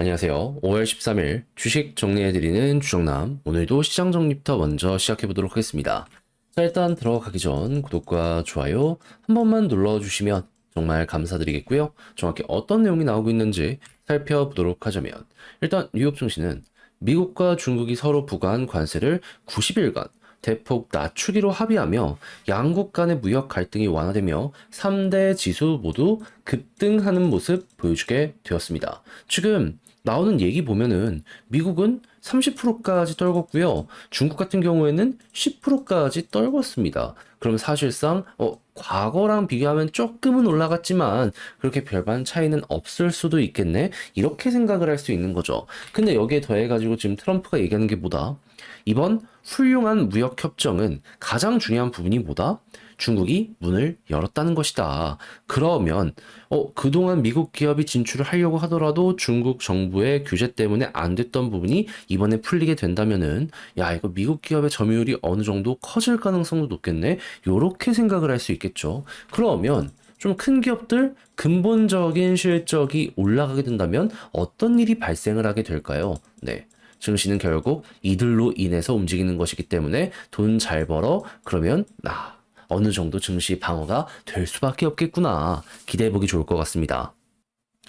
안녕하세요. 5월 13일 주식 정리해드리는 주정남. 오늘도 시장 정리부터 먼저 시작해보도록 하겠습니다. 자, 일단 들어가기 전 구독과 좋아요 한 번만 눌러주시면 정말 감사드리겠고요. 정확히 어떤 내용이 나오고 있는지 살펴보도록 하자면 일단 뉴욕 증시는 미국과 중국이 서로 부과한 관세를 90일간 대폭 낮추기로 합의하며 양국 간의 무역 갈등이 완화되며 3대 지수 모두 급등하는 모습 보여주게 되었습니다. 지금 나오는 얘기 보면은 미국은 30%까지 떨궜고요. 중국 같은 경우에는 10%까지 떨궜습니다. 그럼 사실상 어, 과거랑 비교하면 조금은 올라갔지만 그렇게 별반 차이는 없을 수도 있겠네. 이렇게 생각을 할 수 있는 거죠. 근데 여기에 더해가지고 지금 트럼프가 얘기하는 게 뭐다? 이번 훌륭한 무역 협정은 가장 중요한 부분이 뭐다? 중국이 문을 열었다는 것이다. 그러면 어, 그동안 미국 기업이 진출을 하려고 하더라도 중국 정부의 규제 때문에 안 됐던 부분이 이번에 풀리게 된다면은 야, 이거 미국 기업의 점유율이 어느 정도 커질 가능성도 높겠네. 요렇게 생각을 할 수 있겠죠. 그러면 좀큰 기업들 근본적인 실적이 올라가게 된다면 어떤 일이 발생을 하게 될까요? 네. 증시는 결국 이들로 인해서 움직이는 것이기 때문에 돈 잘 벌어 그러면 나 어느 정도 증시 방어가 될 수밖에 없겠구나 기대해 보기 좋을 것 같습니다.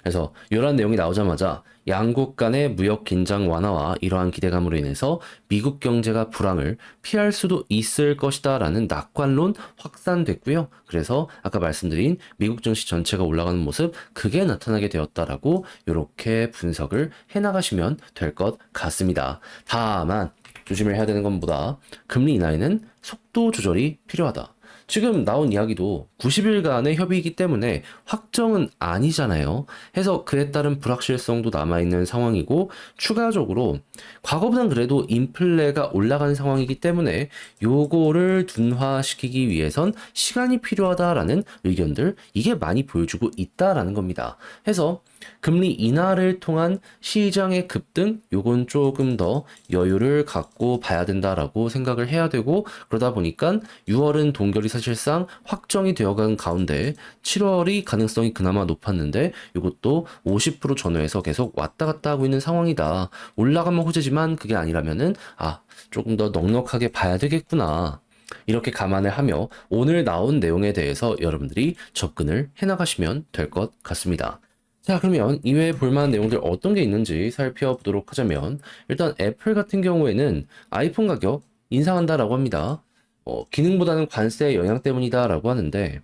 그래서 이러한 내용이 나오자마자 양국 간의 무역 긴장 완화와 이러한 기대감으로 인해서 미국 경제가 불황을 피할 수도 있을 것이다 라는 낙관론 확산됐고요. 그래서 아까 말씀드린 미국 증시 전체가 올라가는 모습 그게 나타나게 되었다라고 이렇게 분석을 해나가시면 될 것 같습니다. 다만 조심을 해야 되는 건 뭐다? 금리 인하에는 속도 조절이 필요하다. 지금 나온 이야기도 90일간의 협의이기 때문에 확정은 아니잖아요. 해서 그에 따른 불확실성도 남아있는 상황이고, 추가적으로 과거보단 그래도 인플레가 올라가는 상황이기 때문에 요거를 둔화시키기 위해선 시간이 필요하다라는 의견들, 이게 많이 보여주고 있다라는 겁니다. 해서 금리 인하를 통한 시장의 급등, 요건 조금 더 여유를 갖고 봐야 된다라고 생각을 해야 되고, 그러다 보니까 6월은 동결이 사실상 확정이 되어간 가운데 7월이 가능성이 그나마 높았는데 이것도 50% 전후에서 계속 왔다 갔다 하고 있는 상황이다. 올라가면 호재지만 그게 아니라면은 아, 조금 더 넉넉하게 봐야 되겠구나. 이렇게 감안을 하며 오늘 나온 내용에 대해서 여러분들이 접근을 해나가시면 될 것 같습니다. 자, 그러면 이외에 볼만한 내용들 어떤 게 있는지 살펴보도록 하자면, 일단 애플 같은 경우에는 아이폰 가격 인상한다라고 합니다. 어, 기능보다는 관세 영향 때문이다라고 하는데,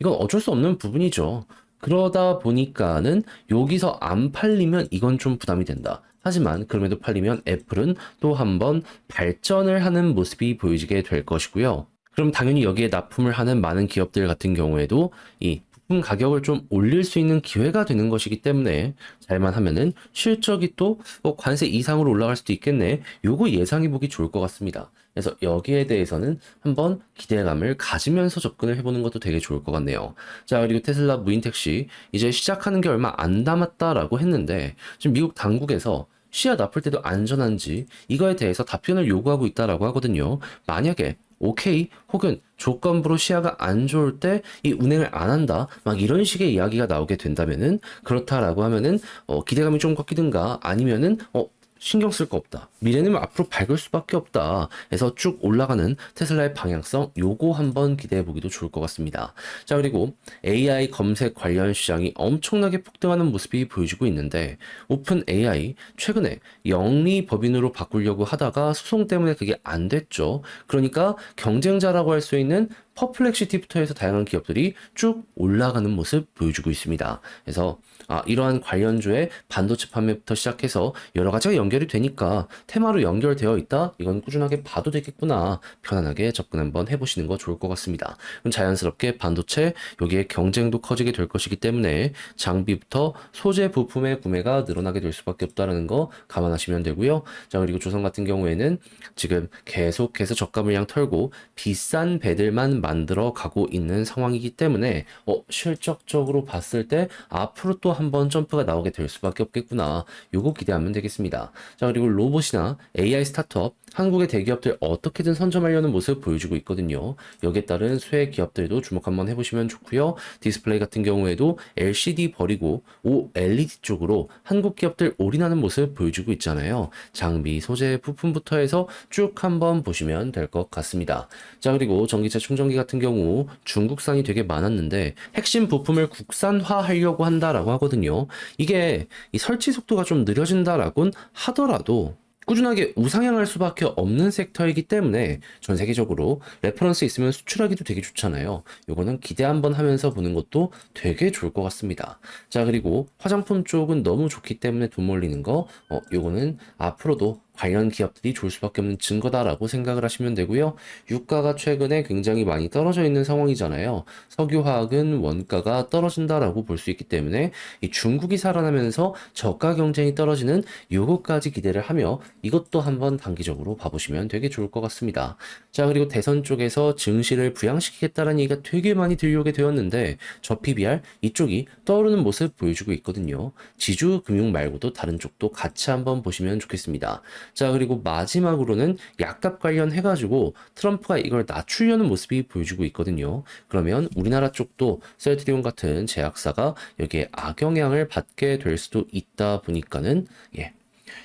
이건 어쩔 수 없는 부분이죠. 그러다 보니까는 여기서 안 팔리면 이건 좀 부담이 된다. 하지만 그럼에도 팔리면 애플은 또 한번 발전을 하는 모습이 보여지게 될 것이고요. 그럼 당연히 여기에 납품을 하는 많은 기업들 같은 경우에도 이 부품 가격을 좀 올릴 수 있는 기회가 되는 것이기 때문에 잘만 하면은 실적이 또 어, 관세 이상으로 올라갈 수도 있겠네. 요거 예상해 보기 좋을 것 같습니다. 그래서 여기에 대해서는 한번 기대감을 가지면서 접근을 해보는 것도 되게 좋을 것 같네요. 자, 그리고 테슬라 무인 택시 이제 시작하는 게 얼마 안 남았다라고 했는데 지금 미국 당국에서 시야 납을 때도 안전한지 이거에 대해서 답변을 요구하고 있다라고 하거든요. 만약에 오케이 혹은 조건부로 시야가 안 좋을 때 이 운행을 안 한다 막 이런 식의 이야기가 나오게 된다면은 그렇다라고 하면은 어, 기대감이 좀 꺾이든가 아니면은 어 신경 쓸 거 없다. 미래는 앞으로 밝을 수밖에 없다. 해서 쭉 올라가는 테슬라의 방향성 요거 한번 기대해 보기도 좋을 것 같습니다. 자, 그리고 AI 검색 관련 시장이 엄청나게 폭등하는 모습이 보여지고 있는데 오픈 AI 최근에 영리 법인으로 바꾸려고 하다가 소송 때문에 그게 안 됐죠. 그러니까 경쟁자라고 할 수 있는 퍼플렉시티부터 해서 다양한 기업들이 쭉 올라가는 모습 보여주고 있습니다. 그래서 아, 이러한 관련주의 반도체 판매부터 시작해서 여러 가지가 연결이 되니까 테마로 연결되어 있다. 이건 꾸준하게 봐도 되겠구나. 편안하게 접근 한번 해보시는 거 좋을 것 같습니다. 그럼 자연스럽게 반도체 여기에 경쟁도 커지게 될 것이기 때문에 장비부터 소재 부품의 구매가 늘어나게 될 수밖에 없다는 거 감안하시면 되고요. 자 그리고 조선 같은 경우에는 지금 계속해서 저가 물량 털고 비싼 배들만 만들어 가고 있는 상황이기 때문에 어, 실적적으로 봤을 때 앞으로 또 한 번 점프가 나오게 될 수밖에 없겠구나. 요거 기대하면 되겠습니다. 자, 그리고 로봇이나 AI 스타트업, 한국의 대기업들 어떻게든 선점하려는 모습 보여주고 있거든요. 여기에 따른 수혜 기업들도 주목 한번 해보시면 좋고요. 디스플레이 같은 경우에도 LCD 버리고 OLED 쪽으로 한국 기업들 올인하는 모습 보여주고 있잖아요. 장비, 소재, 부품부터 해서 쭉 한번 보시면 될 것 같습니다. 자, 그리고 전기차 충전기 같은 경우 중국산이 되게 많았는데 핵심 부품을 국산화하려고 한다라고 하거든요. 이게 이 설치 속도가 좀 느려진다라곤 하더라도 꾸준하게 우상향할 수밖에 없는 섹터이기 때문에 전 세계적으로 레퍼런스 있으면 수출하기도 되게 좋잖아요. 요거는 기대 한번 하면서 보는 것도 되게 좋을 것 같습니다. 자, 그리고 화장품 쪽은 너무 좋기 때문에 돈 몰리는 거, 어, 요거는 앞으로도 관련 기업들이 좋을 수밖에 없는 증거다라고 생각을 하시면 되고요. 유가가 최근에 굉장히 많이 떨어져 있는 상황이잖아요. 석유화학은 원가가 떨어진다라고 볼 수 있기 때문에 이 중국이 살아나면서 저가 경쟁이 떨어지는 요거까지 기대를 하며 이것도 한번 단기적으로 봐보시면 되게 좋을 것 같습니다. 자, 그리고 대선 쪽에서 증시를 부양시키겠다는 얘기가 되게 많이 들려오게 되었는데 저 PBR 이쪽이 떠오르는 모습 보여주고 있거든요. 지주 금융 말고도 다른 쪽도 같이 한번 보시면 좋겠습니다. 자, 그리고 마지막으로는 약값 관련 해가지고 트럼프가 이걸 낮추려는 모습이 보여주고 있거든요. 그러면 우리나라 쪽도 셀트리온 같은 제약사가 여기에 악영향을 받게 될 수도 있다 보니까는 예.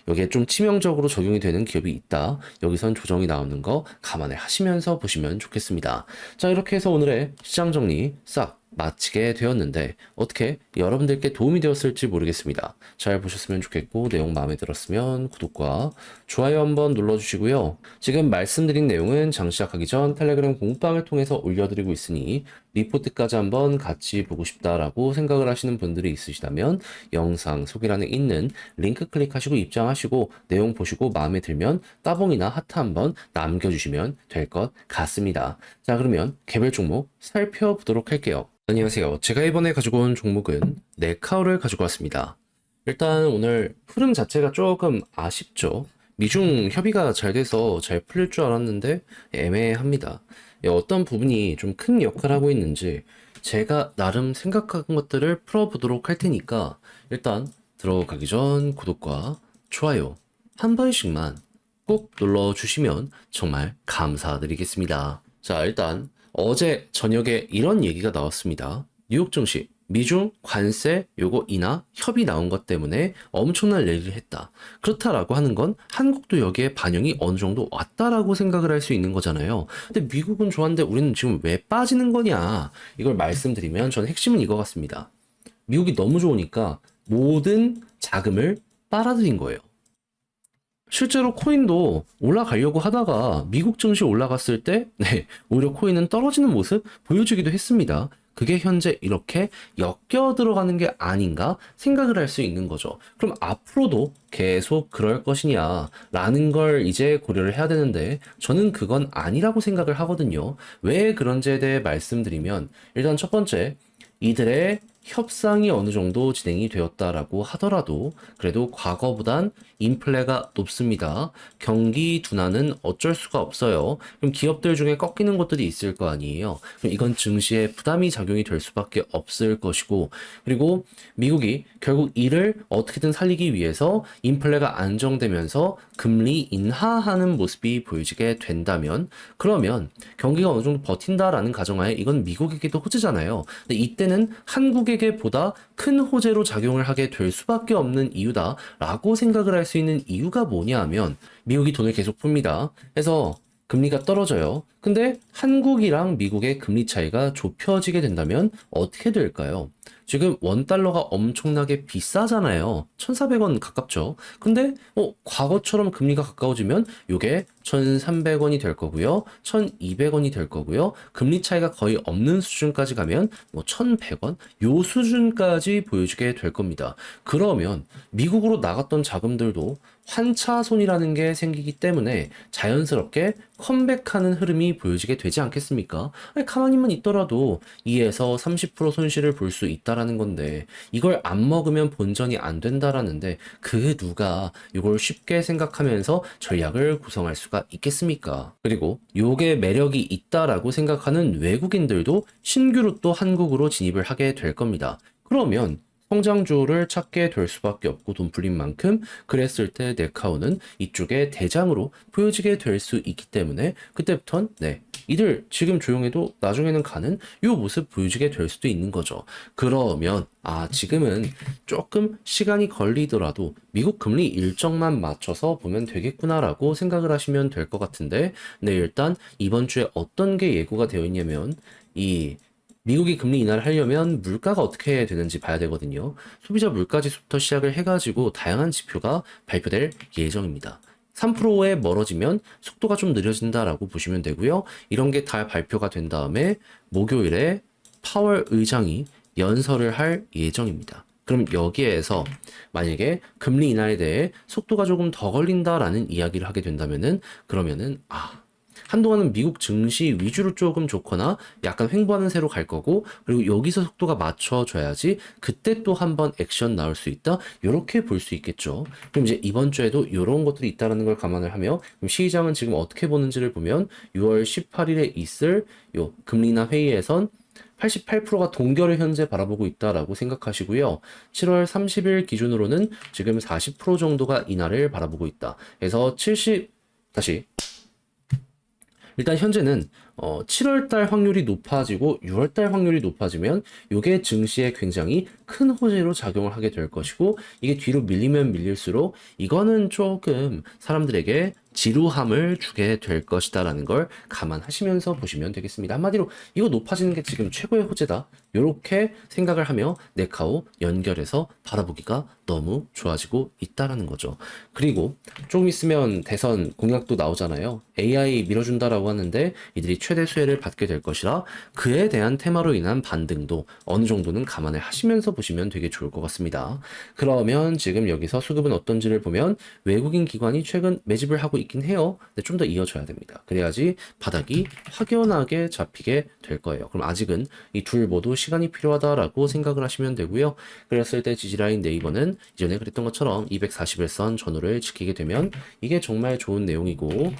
여기에 좀 치명적으로 적용이 되는 기업이 있다. 여기선 조정이 나오는 거 감안을 하시면서 보시면 좋겠습니다. 자, 이렇게 해서 오늘의 시장 정리 싹 마치게 되었는데 어떻게 여러분들께 도움이 되었을지 모르겠습니다. 잘 보셨으면 좋겠고 내용 마음에 들었으면 구독과 좋아요 한번 눌러주시고요. 지금 말씀드린 내용은 장 시작하기 전 텔레그램 공방을 통해서 올려드리고 있으니 리포트까지 한번 같이 보고 싶다라고 생각을 하시는 분들이 있으시다면 영상 소개란에 있는 링크 클릭하시고 입장하시고 내용 보시고 마음에 들면 따봉이나 하트 한번 남겨주시면 될 것 같습니다. 자 그러면 개별 종목 살펴보도록 할게요. 안녕하세요. 제가 이번에 가지고 온 종목은 네카오를 가지고 왔습니다. 일단 오늘 흐름 자체가 조금 아쉽죠. 미중 협의가 잘 돼서 잘 풀릴 줄 알았는데 애매합니다. 예, 어떤 부분이 좀 큰 역할을 하고 있는지 제가 나름 생각한 것들을 풀어보도록 할 테니까 일단 들어가기 전 구독과 좋아요 한 번씩만 꼭 눌러주시면 정말 감사드리겠습니다. 자, 일단 어제 저녁에 이런 얘기가 나왔습니다. 뉴욕 증시 미중 관세 요거 인하 협의 나온 것 때문에 엄청난 랠리를 했다. 그렇다라고 하는 건 한국도 여기에 반영이 어느 정도 왔다라고 생각을 할 수 있는 거잖아요. 근데 미국은 좋았는데 우리는 지금 왜 빠지는 거냐? 이걸 말씀드리면 저는 핵심은 이거 같습니다. 미국이 너무 좋으니까 모든 자금을 빨아들인 거예요. 실제로 코인도 올라가려고 하다가 미국 증시 올라갔을 때, 네, 오히려 코인은 떨어지는 모습 보여주기도 했습니다. 그게 현재 이렇게 엮여 들어가는 게 아닌가 생각을 할 수 있는 거죠. 그럼 앞으로도 계속 그럴 것이냐 라는 걸 이제 고려를 해야 되는데 저는 그건 아니라고 생각을 하거든요. 왜 그런지에 대해 말씀드리면 일단 첫 번째 이들의 협상이 어느 정도 진행이 되었다라고 하더라도 그래도 과거보단 인플레가 높습니다. 경기 둔화는 어쩔 수가 없어요. 그럼 기업들 중에 꺾이는 것들이 있을 거 아니에요. 그럼 이건 증시에 부담이 작용이 될 수밖에 없을 것이고 그리고 미국이 결국 이를 어떻게든 살리기 위해서 인플레가 안정되면서 금리 인하하는 모습이 보여지게 된다면 그러면 경기가 어느 정도 버틴다라는 가정하에 이건 미국에게도 호재잖아요. 근데 이때는 한국에게 보다 큰 호재로 작용을 하게 될 수밖에 없는 이유다라고 생각을 할 수 있는 이유가 뭐냐 하면 미국이 돈을 계속 풉니다. 그래서 금리가 떨어져요. 근데 한국이랑 미국의 금리 차이가 좁혀지게 된다면 어떻게 될까요? 지금 원 달러가 엄청나게 비싸잖아요. 1,400원 가깝죠. 근데 어, 과거처럼 금리가 가까워지면 요게 1,300원이 될 거고요. 1,200원이 될 거고요. 금리 차이가 거의 없는 수준까지 가면 뭐 1,100원 요 수준까지 보여주게 될 겁니다. 그러면 미국으로 나갔던 자금들도 환차손이라는 게 생기기 때문에 자연스럽게 컴백하는 흐름이 보여지게 되지 않겠습니까? 가만히만 있더라도 2에서 30% 손실을 볼 수 있다라는 건데 이걸 안 먹으면 본전이 안 된다라는데 그 누가 이걸 쉽게 생각하면서 전략을 구성할 수가 있겠습니까? 그리고 요게 매력이 있다라고 생각하는 외국인들도 신규로 또 한국으로 진입을 하게 될 겁니다. 그러면 성장주를 찾게 될 수밖에 없고 돈 풀린 만큼 그랬을 때 네카오는 이쪽에 대장으로 보여지게 될 수 있기 때문에 그때부턴 네 이들 지금 조용해도 나중에는 가는 요 모습 보여지게 될 수도 있는 거죠. 그러면 아 지금은 조금 시간이 걸리더라도 미국 금리 일정만 맞춰서 보면 되겠구나라고 생각을 하시면 될 것 같은데 네 일단 이번 주에 어떤 게 예고가 되어 있냐면 이 미국이 금리 인하를 하려면 물가가 어떻게 되는지 봐야 되거든요. 소비자 물가지수부터 시작을 해가지고 다양한 지표가 발표될 예정입니다. 3%에 멀어지면 속도가 좀 느려진다라고 보시면 되고요. 이런 게 다 발표가 된 다음에 목요일에 파월 의장이 연설을 할 예정입니다. 그럼 여기에서 만약에 금리 인하에 대해 속도가 조금 더 걸린다라는 이야기를 하게 된다면은 그러면은 아 한동안은 미국 증시 위주로 조금 좋거나 약간 횡보하는 새로 갈 거고 그리고 여기서 속도가 맞춰줘야지 그때 또 한번 액션 나올 수 있다 이렇게 볼 수 있겠죠 그럼 이제 이번 주에도 이런 것들이 있다라는 걸 감안을 하며 그럼 시장은 지금 어떻게 보는지를 보면 6월 18일에 있을 요 금리 인하 회의에선 88%가 동결을 현재 바라보고 있다라고 생각하시고요. 7월 30일 기준으로는 지금 40% 정도가 인하를 바라보고 있다. 그래서 70 다시 일단 현재는 어, 7월달 확률이 높아지고 6월달 확률이 높아지면 이게 증시에 굉장히 큰 호재로 작용을 하게 될 것이고 이게 뒤로 밀리면 밀릴수록 이거는 조금 사람들에게 지루함을 주게 될 것이다라는 걸 감안하시면서 보시면 되겠습니다. 한마디로 이거 높아지는 게 지금 최고의 호재다. 이렇게 생각을 하며 네카오 연결해서 바라보기가 너무 좋아지고 있다라는 거죠. 그리고 조금 있으면 대선 공약도 나오잖아요. AI 밀어준다라고 하는데 이들이 최대 수혜를 받게 될 것이라 그에 대한 테마로 인한 반등도 어느 정도는 감안을 하시면서 보시면 되게 좋을 것 같습니다. 그러면 지금 여기서 수급은 어떤지를 보면 외국인 기관이 최근 매집을 하고 있긴 해요. 근데 좀 더 이어져야 됩니다. 그래야지 바닥이 확연하게 잡히게 될 거예요. 그럼 아직은 이 둘 모두 시간이 필요하다라고 생각을 하시면 되고요. 그랬을 때 지지라인 네이버는 이전에 그랬던 것처럼 241선 전후를 지키게 되면 이게 정말 좋은 내용이고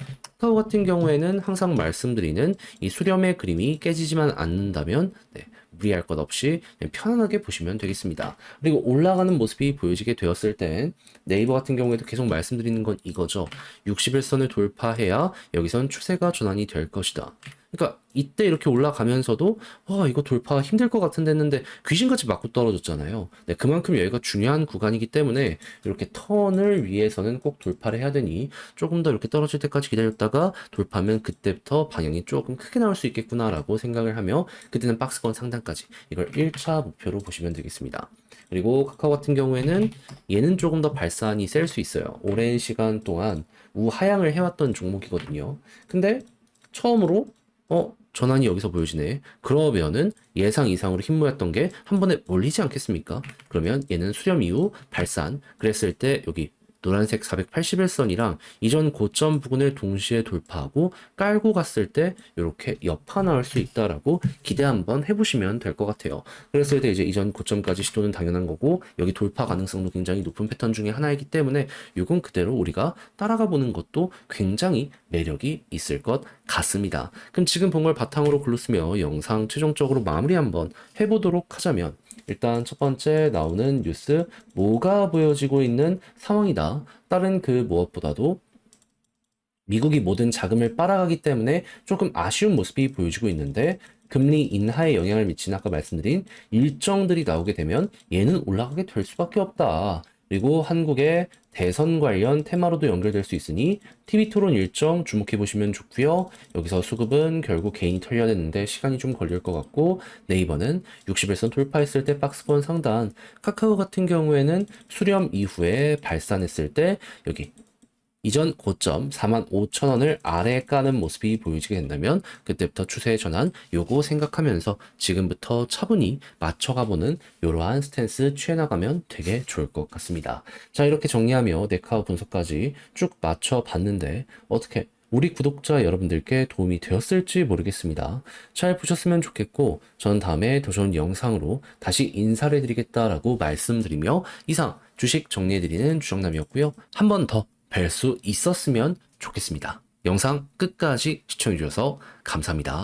카카오 같은 경우에는 항상 말씀드리는 이 수렴의 그림이 깨지지만 않는다면 네, 무리할 것 없이 그냥 편안하게 보시면 되겠습니다. 그리고 올라가는 모습이 보여지게 되었을 땐 네이버 같은 경우에도 계속 말씀드리는 건 이거죠. 61선을 돌파해야 여기선 추세가 전환이 될 것이다. 그러니까 이때 이렇게 올라가면서도 와 이거 돌파 힘들 것 같은데 했는데 귀신같이 맞고 떨어졌잖아요. 네, 그만큼 여기가 중요한 구간이기 때문에 이렇게 턴을 위해서는 꼭 돌파를 해야 되니 조금 더 이렇게 떨어질 때까지 기다렸다가 돌파하면 그때부터 방향이 조금 크게 나올 수 있겠구나라고 생각을 하며 그때는 박스권 상단까지 이걸 1차 목표로 보시면 되겠습니다. 그리고 카카오 같은 경우에는 얘는 조금 더 발산이 셀 수 있어요. 오랜 시간 동안 우하향을 해왔던 종목이거든요. 근데 처음으로 어 전환이 여기서 보여지네. 그러면은 예상 이상으로 힘모였던 게 한 번에 몰리지 않겠습니까? 그러면 얘는 수렴 이후 발산 그랬을 때 여기 노란색 481선이랑 이전 고점 부근을 동시에 돌파하고 깔고 갔을 때 이렇게 여파 나올 수 있다라고 기대 한번 해보시면 될 것 같아요. 그랬을 때 이제 이전 고점까지 시도는 당연한 거고 여기 돌파 가능성도 굉장히 높은 패턴 중에 하나이기 때문에 이건 그대로 우리가 따라가 보는 것도 굉장히 매력이 있을 것 같습니다. 그럼 지금 본 걸 바탕으로 글루스며 영상 최종적으로 마무리 한번 해보도록 하자면 일단 첫 번째 나오는 뉴스 뭐가 보여지고 있는 상황이다. 다른 그 무엇보다도 미국이 모든 자금을 빨아가기 때문에 조금 아쉬운 모습이 보여지고 있는데 금리 인하에 영향을 미치는 아까 말씀드린 일정들이 나오게 되면 얘는 올라가게 될 수밖에 없다. 그리고 한국의 대선 관련 테마로도 연결될 수 있으니 TV 토론 일정 주목해 보시면 좋고요. 여기서 수급은 결국 개인이 털려야 되는데 시간이 좀 걸릴 것 같고 네이버는 60일선 돌파했을 때 박스권 상단 카카오 같은 경우에는 수렴 이후에 발산했을 때 여기 이전 고점 45,000원을 아래에 까는 모습이 보여지게 된다면 그때부터 추세의 전환 요거 생각하면서 지금부터 차분히 맞춰가 보는 이러한 스탠스 취해나가면 되게 좋을 것 같습니다. 자 이렇게 정리하며 네카오 분석까지 쭉 맞춰 봤는데 어떻게 우리 구독자 여러분들께 도움이 되었을지 모르겠습니다. 잘 보셨으면 좋겠고, 전 다음에 더 좋은 영상으로 다시 인사를 드리겠다라고 말씀드리며, 이상 주식 정리해드리는 주정남이었고요. 한 번 더 뵐 수 있었으면 좋겠습니다. 영상 끝까지 시청해주셔서 감사합니다.